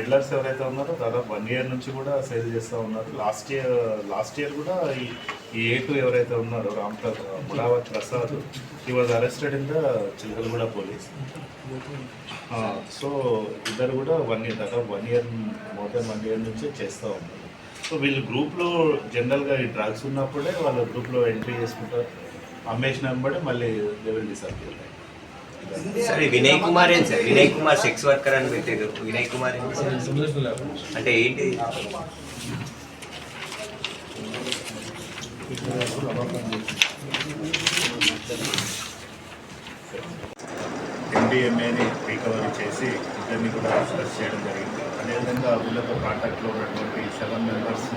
Peddlers ఎవరైతే ఉన్నారో దాదాపు వన్ ఇయర్ నుంచి కూడా సేల్ చేస్తూ ఉన్నారు. లాస్ట్ ఇయర్ లాస్ట్ ఇయర్ కూడా ఈ ఏ టూ ఎవరైతే ఉన్నారో Ram Mudavath Prasad he was arrested in the Chilakalaguda police so ఇద్దరు కూడా వన్ ఇయర్ దాదాపు one year more than one year నుంచి చేస్తూ ఉన్నారు. సో వీళ్ళు గ్రూప్లో జనరల్గా ఈ డ్రగ్స్ ఉన్నప్పుడే వాళ్ళ గ్రూప్లో ఎంట్రీ చేసుకుంటారు. అమ్మేసిన బట్టి మళ్ళీ లెవెల్ డిసర్వ్ సరే వినయ్ కుమార్ ఏం sir? Vinay Kumar sex worker అని పెట్టారు వినయ్ కుమార్ ఏం సార్? అంటే ఏంటి? ఎండిఎంఏని రికవరీ చేసి ఇద్దరిని కూడా అరెస్ట్ చేయడం జరిగింది. అదేవిధంగా వీళ్ళతో కాంటాక్ట్లో ఉన్నటువంటి సెవెన్ మెంబర్స్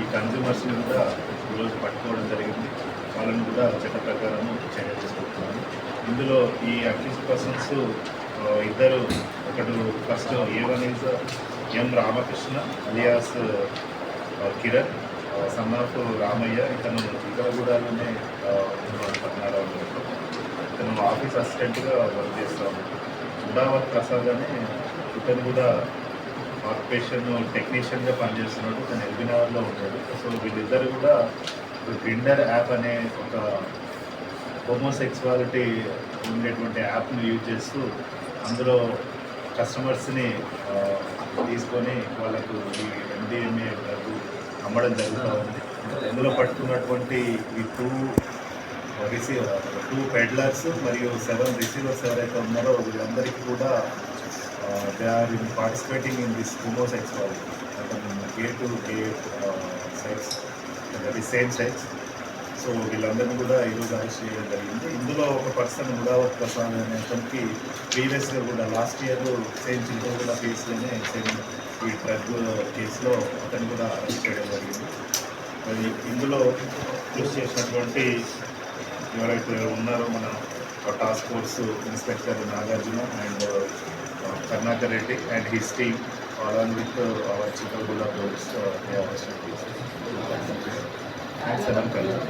ఈ కన్జ్యూమర్స్ని కూడా ఈరోజు పట్టుకోవడం జరిగింది. వాళ్ళని కూడా చట్ట ప్రకారం చర్య తీసుకుంటున్నాను ఇందులో ఈ అక్యూజ్ పర్సన్స్ ఇద్దరు ఒకడు first A one is M Ramakrishna alias Kiran son of Ramaiah ఇతను ఇతరగూడలోనే పద్నాలుగు ఇతను ఆఫీస్ అసిస్టెంట్గా వర్క్ చేస్తాము ఉడావత్ ప్రసాద్ అని ఇతను కూడా ఆక్యుపేషన్ టెక్నీషియన్గా పనిచేస్తున్నాడు. తను ఎల్బినార్లో ఉంటాడు సో వీళ్ళిద్దరు కూడా గ్రిండర్ యాప్ అనే ఒక హోమోసెక్సువాలిటీ ఉండేటువంటి యాప్ని యూజ్ చేస్తూ అందులో కస్టమర్స్ని తీసుకొని వాళ్ళకు ఈ ఎండిఎంఏ డబ్బు అమ్మడం జరుగుతూ ఉంది. అందులో పట్టుకున్నటువంటి ఈ టూ రిసీవర్ టూ పెడ్లర్స్ మరియు సెవెన్ రిసీవర్స్ ఎవరైతే ఉన్నారో వీళ్ళందరికీ కూడా they are in participating in this homosexuality. అతను gay to gay sex that is same sex so వీళ్ళందరినీ కూడా ఈరోజు అరెస్ట్ చేయడం జరిగింది. ఇందులో ఒక పర్సన్ ముడావత్ ప్రసాద్ అనే అతనికి ప్రీవియస్గా కూడా లాస్ట్ ఇయర్ సేమ్ చిల్కూడ కేసులోనే సేమ్ ఈ డ్రగ్ కేసులో అతను కూడా అరెస్ట్ చేయడం జరిగింది. మరి ఇందులో యూస్ చేసినటువంటి ఎవరైతే ఉన్నారో మన task force inspector Nagarjuna and Karnakar Reddy and his team along with our Chikkaguda police and seven colour